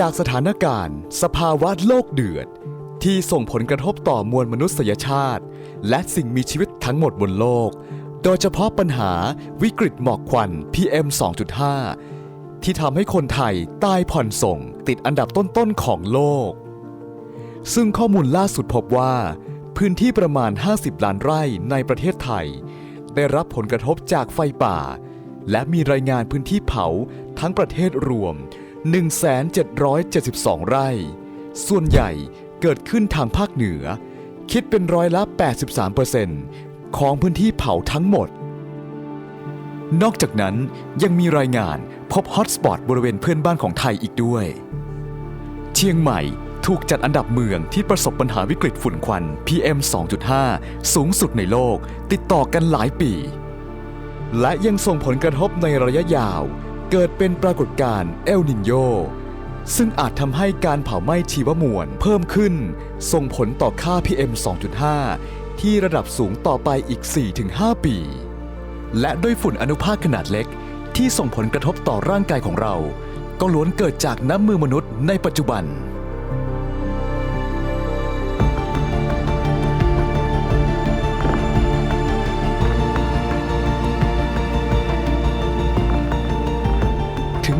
จากสถานการณ์ สภาวะโลกเดือด ที่ส่งผลกระทบต่อมวลมนุษยชาติ และสิ่งมีชีวิตทั้งหมดบนโลก โดยเฉพาะปัญหาวิกฤตหมอกควัน PM 2.5 ที่ทำให้คนไทยตายผ่อนส่งติดอันดับต้นๆของโลก ซึ่งข้อมูลล่าสุดพบว่า พื้นที่ประมาณ 50 ล้านไร่ในประเทศไทย ได้รับผลกระทบจากไฟป่า และมีรายงานพื้นที่เผาทั้งประเทศรวม 1,772 ไร่ ส่วนใหญ่เกิดขึ้นทางภาคเหนือ คิดเป็นร้อยละ 83%ของพื้นที่เผาทั้งหมด นอกจากนั้นยังมีรายงานพบฮอตสปอตบริเวณเพื่อนบ้านของไทยอีกด้วย เชียงใหม่ถูกจัดอันดับเมืองที่ประสบปัญหาวิกฤตฝุ่นควัน PM 2.5 สูงสุดในโลก ติดต่อกันหลายปี และยังส่งผลกระทบในระยะยาว เกิดเป็นปรากฏการณ์เอลนินโยซึ่งอาจทำให้การเผาไหม้ชีวมวลเพิ่มขึ้น ส่งผลต่อค่า PM 2.5 ที่ระดับสูงต่อไปอีก 4-5 ปี และด้วยฝุ่นอนุภาคขนาดเล็ก ที่ส่งผลกระทบต่อร่างกายของเรา ก็ล้วนเกิดจากน้ำมือมนุษย์ในปัจจุบัน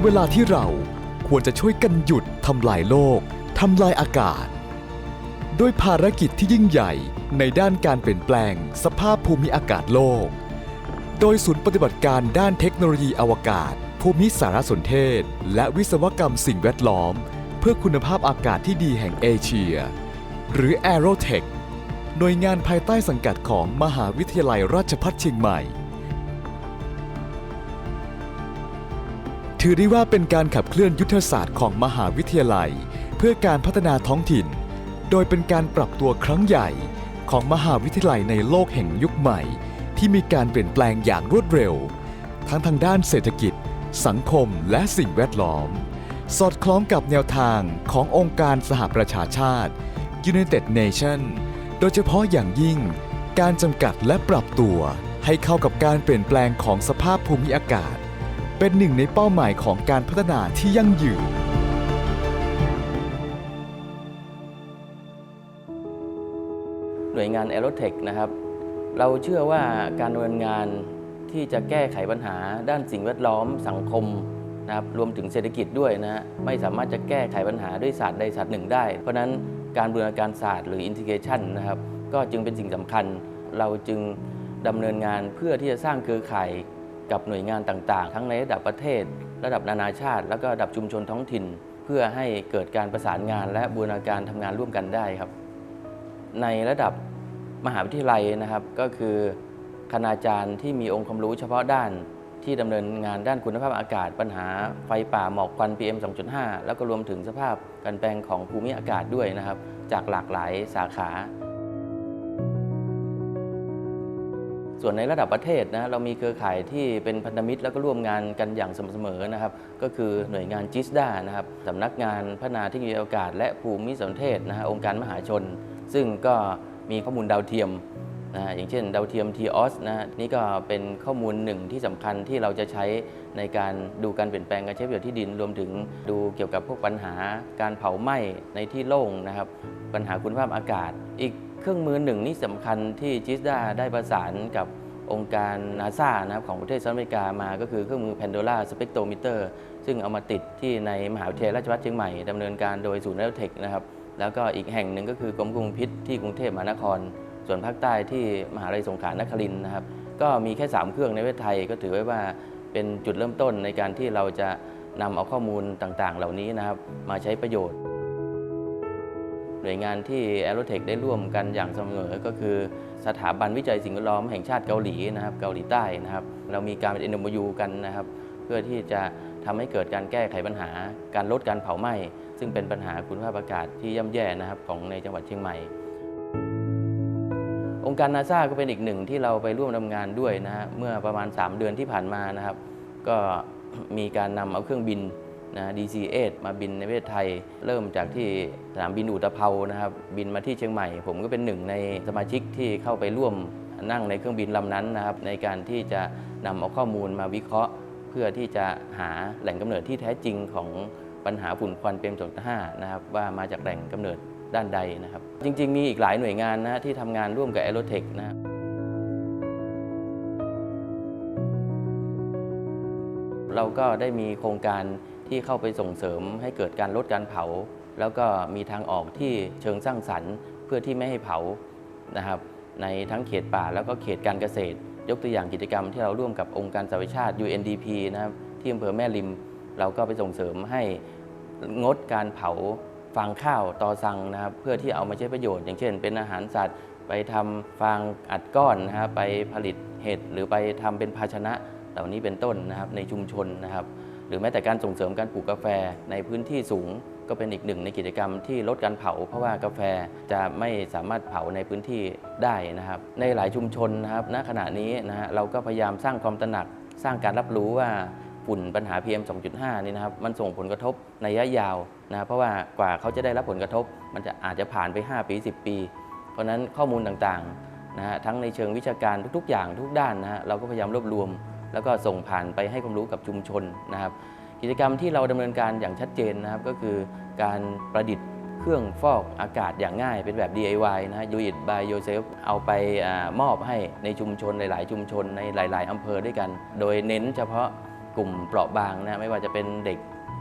เวลาที่เราควรจะช่วยกันหยุดทำลายโลกทำลายอากาศด้วยภารกิจที่ยิ่งใหญ่ในด้านการเปลี่ยนแปลงสภาพภูมิอากาศโลก โดยศูนย์ปฏิบัติการด้านเทคโนโลยีอวกาศ ภูมิสารสนเทศ และวิศวกรรมสิ่งแวดล้อม เพื่อคุณภาพอากาศที่ดีแห่งเอเชีย หรือ Aerotech หน่วยงานภายใต้สังกัดของมหาวิทยาลัยราชภัฏเชียงใหม่ ถือได้ว่าเป็นการขับเคลื่อนยุทธศาสตร์ของมหาวิทยาลัย เพื่อการพัฒนาท้องถิ่น โดยเป็นการปรับตัวครั้งใหญ่ของมหาวิทยาลัยในโลกแห่งยุคใหม่ ที่มีการเปลี่ยนแปลงอย่างรวดเร็ว ทั้งทางด้านเศรษฐกิจ สังคมและสิ่งแวดล้อม สอดคล้องกับแนวทางขององค์การสหประชาชาติ United Nation โดยเฉพาะอย่างยิ่ง การจำกัดและปรับตัวให้เข้ากับการเปลี่ยนแปลงของสภาพภูมิอากาศ เป็นหนึ่งในเป้าหมายของการพัฒนาที่ยั่งยืน หน่วยงาน a e r o t e c h นะครับ เราเชื่อว่าการดำเนินงานที่จะแก้ไขปัญหาด้านสิ่งแวดล้อมสังคมนะครับรวมถึงเศรษฐกิจด้วยนะฮะไม่สามารถจะแก้ไขปัญหาด้วยศาสตร์ใดศาสตร์หนึ่งได้ เพราะฉะนั้นการบูรณาการศาสตร์หรือ integration นะครับก็จึงเป็นสิ่งสำคัญ เราจึงดำเนินงานเพื่อที่จะสร้างเครือข่าย กับหน่วยงานต่างๆ ทั้งในระดับประเทศ ระดับนานาชาติ แล้วก็ระดับชุมชนท้องถิ่น เพื่อให้เกิดการประสานงานและบูรณาการทำงานร่วมกันได้ครับ ในระดับมหาวิทยาลัยนะครับก็คือคณาจารย์ที่มีองค์ความรู้เฉพาะด้านที่ดำเนินงานด้านคุณภาพอากาศ ปัญหาไฟป่าหมอกควัน PM 2.5 แล้วก็รวมถึงสภาพการแปลงของภูมิอากาศด้วยนะครับ จากหลากหลายสาขา ส่วนในระดับประเทศนะเรามีเครือข่ายที่เป็นพันธมิตรแล้วก็ร่วมงานกันอย่างสม่ำเสมอนะครับก็คือหน่วยงานจิสดานะครับสำนักงานพัฒนาเทคโนโลยีอากาศ และภูมิสนเทศนะฮะองค์การมหาชน ซึ่งก็มีข้อมูลดาวเทียมนะอย่างเช่นดาวเทียม TOS นะฮะนี่ก็เป็นข้อมูลหนึ่งที่สำคัญที่เราจะใช้ในการดูการเปลี่ยนแปลงการใช้ประโยชน์ที่ดินรวมถึงดูเกี่ยวกับพวกปัญหาการเผาไหม้ในที่โล่งนะครับปัญหาคุณภาพอากาศ อีก เครื่องมือหนึ่งนี่สำคัญที่จิสดาได้ประสานกับองค์การนาซานะครับของประเทศสหรัฐอเมริกามาก็คือเครื่องมือ Pandora Spectrometer ซึ่งเอามาติดที่ในมหาวิทยาลัยราชภัฏเชียงใหม่ดำเนินการโดยศูนย์แอโเทคนะครับแล้วก็อีกแห่งหนึ่งก็คือกรมคุมพิษที่กรุงเทพมหานคร ส่วนภาคใต้ที่มหาลัยสงขลานครินนะครับก็มีแค่ 3 เครื่องในประเทศไทยก็ถือไว้ว่าเป็นจุดเริ่มต้นในการที่เราจะนำเอาข้อมูลต่างๆ เหล่านี้นะครับมาใช้ประโยชน์ หน่วยงานที่ a e r o t e c h ได้ร่วมกันอย่างเสมอ ก็คือสถาบันวิจัยสิ่งแวดล้อมแห่งชาติเกาหลีนะครับเกาหลีใต้นะครับ เรามีการเป็น NMU กันนะครับ เพื่อที่จะทำให้เกิดการแก้ไขปัญหา การลดการเผาไหม้ซึ่งเป็นปัญหาคุณภาพอากาศที่ย่ำแย่นะครับของในจังหวัดเชียงใหม่ องค์การนาซาก็เป็นอีกหนึ่งที่เราไปร่วมทำงานด้วยนะฮะเมื่อประมาณ 3 เดือนที่ผ่านมานะครับ ก็มีการนำเอาเครื่องบิน นะ DC-8 มาบินในประเทศไทย เริ่มจากที่สนามบินอุตภเปานะครับ บินมาที่เชียงใหม่ ผมก็เป็นหนึ่งในสมาชิกที่เข้าไปร่วมนั่งในเครื่องบินลำนั้นนะครับ ในการที่จะนำเอาข้อมูลมาวิเคราะห์ เพื่อที่จะหาแหล่งกำเนิดที่แท้จริงของปัญหาฝุ่นควันเปรม2.5นะครับว่ามาจากแหล่งกำเนิดด้านใดนะครับ จริง ๆ มีอีกหลายหน่วยงานนะที่ทำงานร่วมกับ a e r o t e c h นะครับเราก็ได้มีโครงการ ที่เข้าไปส่งเสริมให้เกิดการลดการเผา แล้วก็มีทางออกที่เชิงสร้างสรรค์เพื่อที่ไม่ให้เผานะครับในทั้งเขตป่าแล้วก็เขตการเกษตร ยกตัวอย่างกิจกรรมที่เราร่วมกับองค์การสหประชาชาติ UNDP นะครับที่อำเภอแม่ริม เราก็ไปส่งเสริมให้งดการเผาฟางข้าวตอสังนะครับเพื่อที่เอามาใช้ประโยชน์อย่างเช่น เป็นอาหารสัตว์ ไปทำฟางอัดก้อนนะครับไปผลิตเห็ดหรือไปทำเป็นภาชนะเหล่านี้เป็นต้นนะครับในชุมชนนะครับ รือแม้แต่การส่งเสริมการปลูกกาแฟในพื้นที่สูง ก็เป็นอีกหนึ่งในกิจกรรมที่ลดการเผา เพราะว่ากาแฟจะไม่สามารถเผาในพื้นที่ได้นะครับ ในหลายชุมชนนะครับณขณะนี้นะฮะเราก็พยายามสร้างความตระหนัก สร้างการรับรู้ว่าฝุ่นปัญหา PM 2.5 นี่นะครับมันส่งผลกระทบในระยะยาวนะครับเพราะว่ากว่าเขาจะได้รับผลกระทบ มันจะอาจจะผ่านไป 5 ปี 10 ปี เพราะนั้นข้อมูลต่างๆนะฮะทั้งในเชิงวิชาการทุกๆ อย่างทุกด้านนะฮะเราก็พยายามรวบรวม แล้วก็ส่งผ่านไปให้ความรู้กับชุมชนนะครับ กิจกรรมที่เราดำเนินการอย่างชัดเจนนะครับ ก็คือการประดิษฐ์เครื่องฟอกอากาศอย่างง่ายเป็นแบบ DIY นะฮะ Do it by yourself เอาไปอมอบให้ในชุมชนหลาย ๆ ชุมชนในหลาย ๆอำเภอด้วยกัน โดยเน้นเฉพาะกลุ่มเปราะบางนะไม่ว่าจะเป็นเด็ก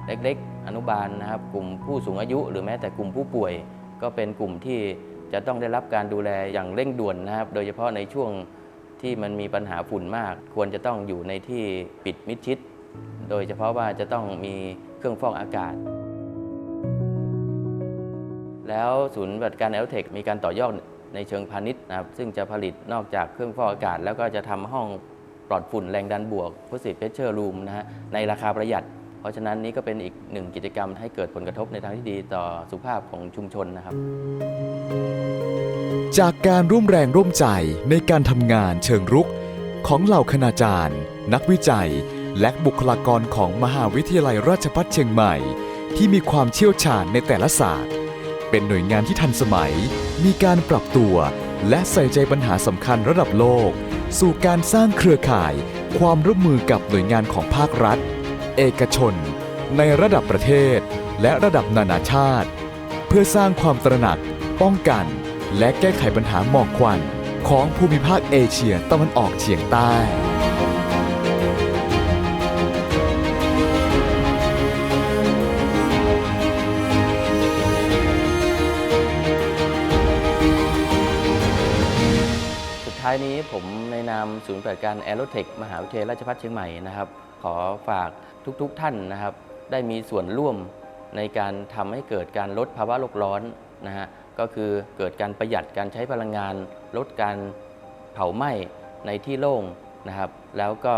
เล็ก ๆ อนุบาลนะครับ กลุ่มผู้สูงอายุ หรือแม้แต่กลุ่มผู้ป่วย ก็เป็นกลุ่มที่จะต้องได้รับการดูแลอย่างเร่งด่วนนะครับ โดยเฉพาะในช่วง ที่มันมีปัญหาฝุ่นมาก ควรจะต้องอยู่ในที่ปิดมิดชิด โดยเฉพาะว่าจะต้องมีเครื่องฟอกอากาศ แล้วศูนย์ปฏิบัติการแอลเทคมีการต่อยอดในเชิงพาณิชย์นะครับซึ่งจะผลิตนอกจากเครื่องฟอกอากาศ แล้วก็จะทำห้องปลอดฝุ่นแรงดันบวก positive pressure room นะฮะในราคาประหยัด เพราะฉะนั้นนี้ก็เป็นอีกหนึ่งกิจกรรมให้เกิดผลกระทบในทางที่ดีต่อสุขภาพของชุมชนนะครับ จากการร่วมแรงร่วมใจในการทำงานเชิงรุก ของเหล่าคณาจารย์ นักวิจัย และบุคลากรของมหาวิทยาลัยราชภัฏเชียงใหม่ ที่มีความเชี่ยวชาญในแต่ละศาสตร์ เป็นหน่วยงานที่ทันสมัย มีการปรับตัว และใส่ใจปัญหาสำคัญระดับโลก สู่การสร้างเครือข่าย ความร่วมมือกับหน่วยงานของภาครัฐ เอกชน ในระดับประเทศ และระดับนานาชาติ เพื่อสร้างความตระหนัก ป้องกัน และแก้ไขปัญหาหมอกควันของภูมิภาคเอเชียตะวันออกเฉียงใต้ สุดท้ายนี้ผมในนามศูนย์ปฏิบัติการแอโรเทคมหาวิทยาลัยราชภัฏเชียงใหม่นะครับ ขอฝากทุกๆทท่านนะครับ ได้มีส่วนร่วมในการทำให้เกิดการลดภาวะโลกร้อน นะฮะก็คือเกิดการประหยัดการใช้พลังงาน ลดการเผาไหม้ในที่โล่งนะครับ แล้วก็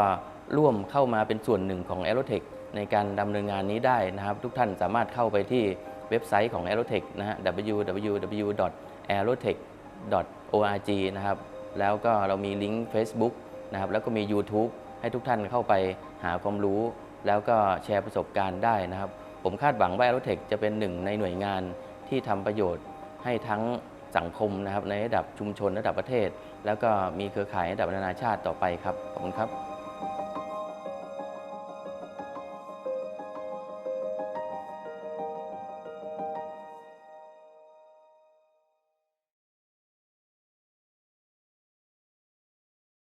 ร่วมเข้ามาเป็นส่วนหนึ่งของ a e r o t e c h ในการดำเนินงานนี้ได้นะครับ ทุกท่านสามารถเข้าไปที่เว็บไซต์ของ a e r o t e c h นะฮะ www.aerotech.org นะครับแล้วก็เรามีลิงก์ Facebook นะครับแล้วก็มี YouTube ให้ทุกท่านเข้าไปหาความรู้ แล้วก็แชร์ประสบการณ์ได้นะครับ ผมคาดหวังว่า a e r o t e c h จะเป็นหนึ่งในหน่วยงาน ที่ทำประโยชน์ให้ทั้งสังคมนะครับในระดับชุมชนระดับประเทศ แล้วก็มีเครือข่ายระดับนานาชาติต่อไปครับขอบคุณครับ